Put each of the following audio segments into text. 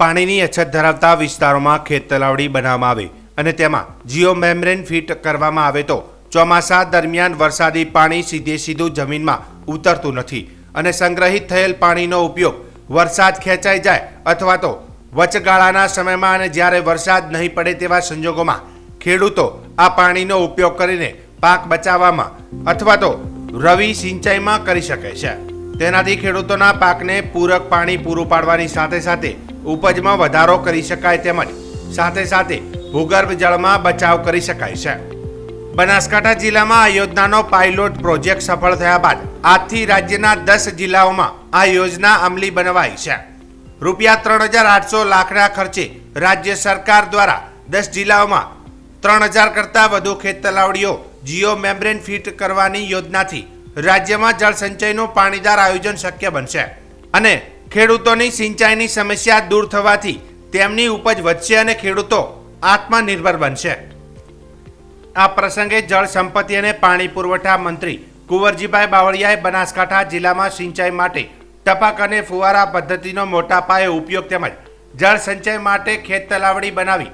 પાણીની અછત ધરાવતા વિસ્તારોમાં ખેત તલાવડી બનાવવામાં આવે અને તેમાં જીઓ મેમ્બ્રેન ફિટ કરવામાં આવે તો ચોમાસા દરમિયાન વરસાદી પાણી સીધે સીધું જમીનમાં ઉતરતું નથી અને સંગ્રહિત થયેલ પાણીનો ઉપયોગ વરસાદ ખેંચાઈ જાય અથવા તો વચગાળાના સમયમાં અને જ્યારે વરસાદ નહીં પડે તેવા સંજોગોમાં ખેડૂતો આ પાણીનો ઉપયોગ કરીને પાક બચાવવામાં અથવા તો રવિ સિંચાઈમાં કરી શકે છે. તેનાથી ખેડૂતોના પાકને પૂરક પાણી પૂરું પાડવાની સાથે સાથે ઉપજમાં વધારો કરી શકાય તેમજ સાથે સાથે ભૂગર્ભ જળમાં બચાવ કરી શકાય છે. બનાસકાંઠા જિલ્લામાં આ યોજનાનો પાયલોટ પ્રોજેક્ટ સફળ થયા બાદ આજથી રાજ્યના દસ જિલ્લાઓમાં આ યોજના અમલી બનાવાઈ છે. રૂપિયા ત્રણ હજાર આઠસો લાખના ખર્ચે રાજ્ય સરકાર દ્વારા દસ જિલ્લાઓમાં ત્રણ હજાર કરતાં વધુ ખેત તલાવડીઓ જીઓ મેમ્બ્રેન ફિટ કરવાની યોજનાથી રાજ્યમાં જળ સંચયનું પાણીદાર આયોજન શક્ય બનશે. અને ખેડૂતોની સિંચાઈની સમસ્યા દૂર થવાથી તેમની ઉપજ વધશે અને ખેડૂતો આત્મનિર્ભર બનશે. આ પ્રસંગે જળ સંપત્તિ અને પાણી પુરવઠા મંત્રી કુંવરજીભાઈ બાવળિયાએ બનાસકાંઠા જિલ્લામાં સિંચાઈ માટે ટપક અને ફુવારા પદ્ધતિનો મોટા પાયે ઉપયોગ તેમજ જળ સંચય માટે ખેત તલાવડી બનાવી,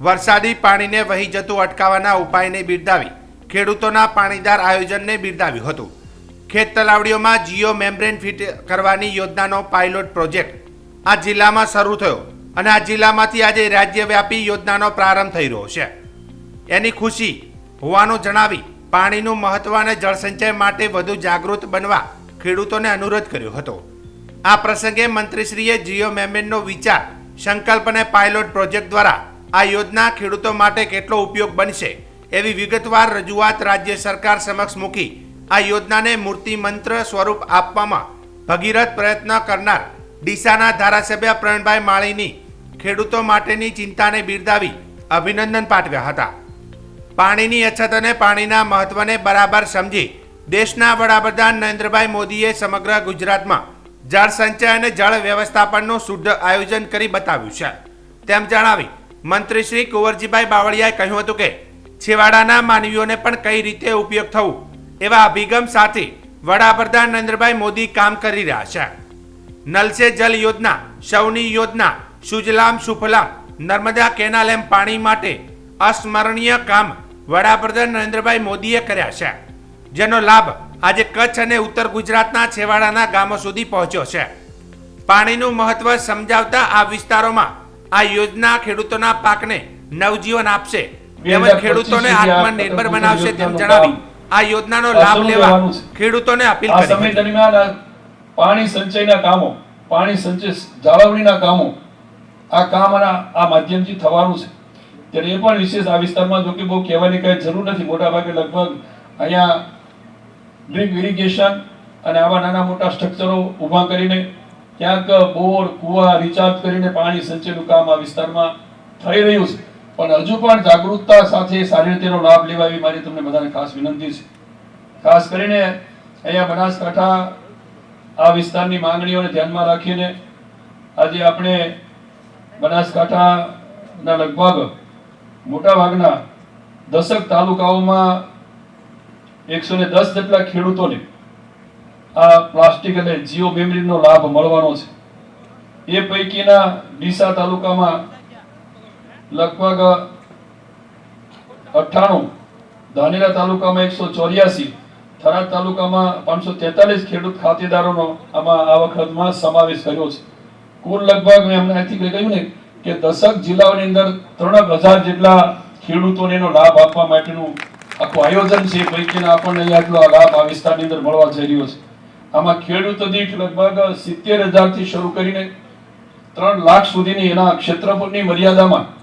વરસાદી પાણીને વહી જતું અટકાવવાના ઉપાયને બિરદાવી ખેડૂતોના પાણીદાર આયોજનને બિરદાવ્યું હતું. ખેત તલાવડીઓમાં જીઓ મેમ્બ્રેન ફિટ કરવાની યોજનાનો પાયલોટ પ્રોજેક્ટ આ જિલ્લામાં શરૂ થયો અને આ જિલ્લામાંથી આજે રાજ્યવ્યાપી યોજનાનો પ્રારંભ થઈ રહ્યો છે. એની ખુશી હોવાનું જણાવી પાણીનું મહત્વ અને જળસંચય માટે વધુ જાગૃત બનવા ખેડૂતોને અનુરોધ કર્યો હતો. આ પ્રસંગે મંત્રીશ્રીએ જીઓ મેમ્બ્રેનનો વિચાર, સંકલ્પ અને પાયલોટ પ્રોજેક્ટ દ્વારા આ યોજના ખેડૂતો માટે કેટલો ઉપયોગ બનશે એવી વિગતવાર રજૂઆત રાજ્ય સરકાર સમક્ષ મૂકી આ યોજનાને મૂર્તિ મંત્ર સ્વરૂપ આપવામાં ભગીરથ પ્રયત્ન કરનાર ડીસાના ધારાસભ્ય પ્રવીણભાઈ માળીની ખેડૂતો માટેની ચિંતાને બિરદાવી અભિનંદન પાઠવ્યા હતા. પાણીની અછત અને પાણીના મહત્વને બરાબર સમજી દેશના વડાપ્રધાન નરેન્દ્રભાઈ મોદીએ સમગ્ર ગુજરાતમાં જળ સંચય અને જળ વ્યવસ્થાપનનું શુદ્ધ આયોજન કરી બતાવ્યું છે. તેમ જણાવી મંત્રી શ્રી કુંવરજીભાઈ બાવળિયાએ કહ્યું હતું કે છેવાડાના માનવીઓને પણ કઈ રીતે ઉપયોગ થવું એવા અભિગમ સાથે વડાપ્રધાન નરેન્દ્રભાઈ મોદી કામ કરી રહ્યા છે. નલ સે જલ યોજના સૌની યોજના સુજલામ સુફલામ નર્મદા કેનાલ એમ પાણી માટે અસ્મરણીય કામ વડાપ્રધાન નરેન્દ્રભાઈ મોદીએ કર્યા છે. જેનો લાભ આજે કચ્છ અને ઉત્તર ગુજરાતના છેવાડાના ગામો સુધી પહોંચ્યો છે. પાણીનું મહત્વ સમજાવતા આ વિસ્તારોમાં આ યોજના ખેડૂતોના પાકને નવજીવન આપશે. તેમજ ખેડૂતોને આત્મનિર્ભર બનાવશે તેમ જણાવી આ યોજનાનો લાભ લેવા ખેડૂતોને અપીલ કરી સમય દરમિયાન પાણી સંચયના કામો પાણી સંચય જાળવણીના કામો આ કામ આ માધ્યમથી થવાનું છે. ત્યારે એ પણ વિશેષ આ વિસ્તારમાં જો કે બહુ કહેવાની કાંઈ જરૂર નથી. મોટા ભાગે લગભગ અહીંયા ડ્રીપ ઇરિગેશન અને આવા નાના મોટા સ્ટ્રક્ચરો ઊભા કરીને ક્યાંક બોર કુવા રિચાર્જ કરીને પાણી સંચયનું કામ આ વિસ્તારમાં થઈ રહ્યું છે. પણ હજુ પણ જાગૃતતા સાથે સારી રીતેનો લાભ લેવા એવી મારી તમને બધાને ખાસ વિનંતી છે. ખાસ કરીને અહીંયા બનાસકાંઠા આ વિસ્તારની માંગણીઓને ધ્યાનમાં રાખીને આજે આપણે બનાસકાંઠાના લગભગ મોટાભાગના દસક તાલુકાઓમાં એકસો ને દસ જેટલા ખેડૂતોને આ પ્લાસ્ટિક અને જીઓ મેમરીનો લાભ મળવાનો છે. એ પૈકીના ડીસા તાલુકામાં લગભગ અઠ્ઠાણું. ધાનેરા તાલુકામાં એકસો ચોર્યાસી. થરાદ તાલુકામાં પાંચસો તેતાલીસ ખેડૂત ખાતેદારોનો આમાં આ વખતમાં સમાવેશ કર્યો છે. કુલ લગભગ મેં હમણાં અહીંથી કહ્યું ને કે દસક જિલ્લાઓની અંદર ત્રણ હજાર જેટલા ખેડૂતોને એનો લાભ આપવા માટેનું આખું આયોજન છે. પૈકીના આપણને અહીંયા આટલો લાભ આ વિસ્તારની અંદર મળવા જઈ રહ્યો છે. આમાં ખેડૂત દીઠ લગભગ સિત્તેર હજારથી શરૂ કરીને ત્રણ લાખ સુધીની એના ક્ષેત્રફળની મર્યાદામાં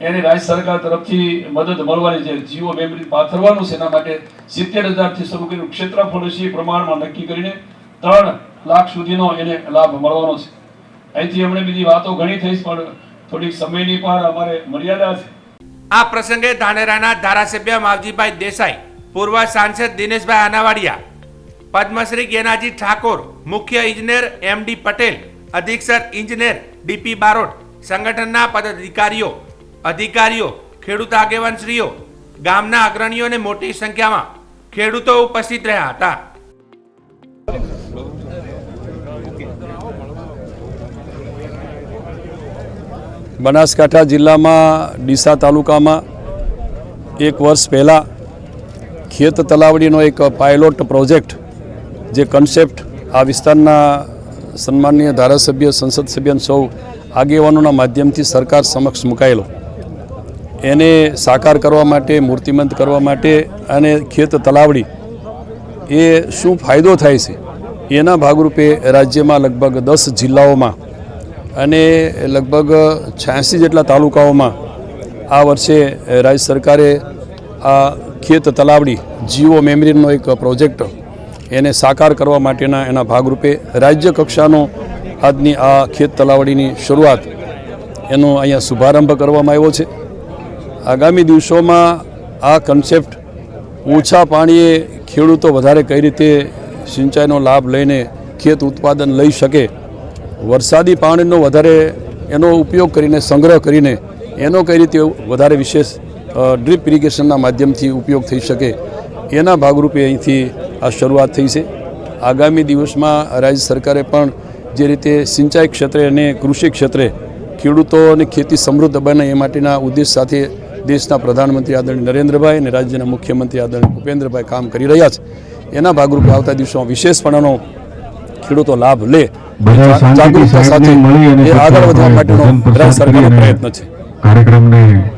એને રાજ્ય સરકાર તરફથી મદદ મળવાની છે. જીઓ મેમરી પાથરવાનું છે. એના માટે સિત્તેર હજારથી શરૂ કરીને ક્ષેત્રફળ છે પ્રમાણમાં નક્કી કરીને ત્રણ લાખ સુધીનો એને લાભ મળવાનો છે. અહીંથી હમણાં બીજી વાતો ઘણી થઈ પણ થોડીક સમયની પણ અમારે મર્યાદા છે. આ પ્રસંગે ધાનેરાના ધારાસભ્ય માવજીભાઈ દેસાઈ, પૂર્વ સાંસદ દિનેશભાઈ આનાવાડિયા, પદ્મશ્રી ગેનાજી ઠાકોર, મુખ્ય ઇજનેર એમડી પટેલ, અધિક્ષક ઇજનેર ડીપી બારોટ, સંગઠનના પદાધિકારીઓ અધિકારીઓ, ખેડૂત આગેવાનશ્રીઓ, ગામના અગ્રણીઓને મોટી સંખ્યામાં ખેડૂતો ઉપસ્થિત રહ્યા હતા. બનાસકાંઠા જિલ્લામાં ડીસા તાલુકામાં એક વર્ષ પહેલાં ખેત તલાવડીનો એક પાયલોટ પ્રોજેક્ટ જે કન્સેપ્ટ આ વિસ્તારના સન્માનીય ધારાસભ્ય, સંસદ સભ્ય સૌ આગેવાનોના માધ્યમથી સરકાર સમક્ષ મુકાયેલો. એને સાકાર કરવા માટે, મૂર્તિમંત કરવા માટે અને ખેત તલાવડી, એ શું ફાયદો થાય છે? એના ભાગરૂપે રાજ્યમાં લગભગ દસ જિલ્લાઓમાં અને લગભગ છ્યાસી જેટલા તાલુકાઓમાં આ વર્ષે રાજ્ય સરકારે આ ખેત તલાવડી જીઓ મેમરીનો એક પ્રોજેક્ટ એને સાકાર કરવા માટેના એના ભાગરૂપે રાજ્ય કક્ષાનો આજની આ ખેત તલાવડીની શરૂઆત એનો અહીંયા શુભારંભ કરવામાં આવ્યો છે. આગામી દિવસોમાં આ કન્સેપ્ટ ઓછા પાણીએ ખેડૂતો વધારે કઈ રીતે સિંચાઈનો લાભ લઈને ખેત ઉત્પાદન લઈ શકે, વરસાદી પાણીનો વધારે એનો ઉપયોગ કરીને, સંગ્રહ કરીને એનો કઈ રીતે વધારે વિશેષ ડ્રીપ ઇરિગેશનના માધ્યમથી ઉપયોગ થઈ શકે, એના ભાગરૂપે અહીંથી આ શરૂઆત થઈ છે. આગામી દિવસમાં રાજ્ય સરકારે પણ જે રીતે સિંચાઈ ક્ષેત્રે અને કૃષિ ક્ષેત્રે ખેડૂતોની ખેતી સમૃદ્ધ બને એ માટેના ઉદ્દેશ સાથે દેશના પ્રધાનમંત્રી આદરણીય નરેન્દ્રભાઈ અને રાજ્યના મુખ્યમંત્રી આદરણીય ભૂપેન્દ્રભાઈ કામ કરી રહ્યા છે. એના ભાગરૂપે આવતા દિવસોમાં વિશેષપણાનો ખેડૂતો લાભ લે. જાગૃતતા સાથે એ આગળ વધવા માટેનો રાજ્ય સરકારનો પ્રયત્ન છે. કાર્યક્રમને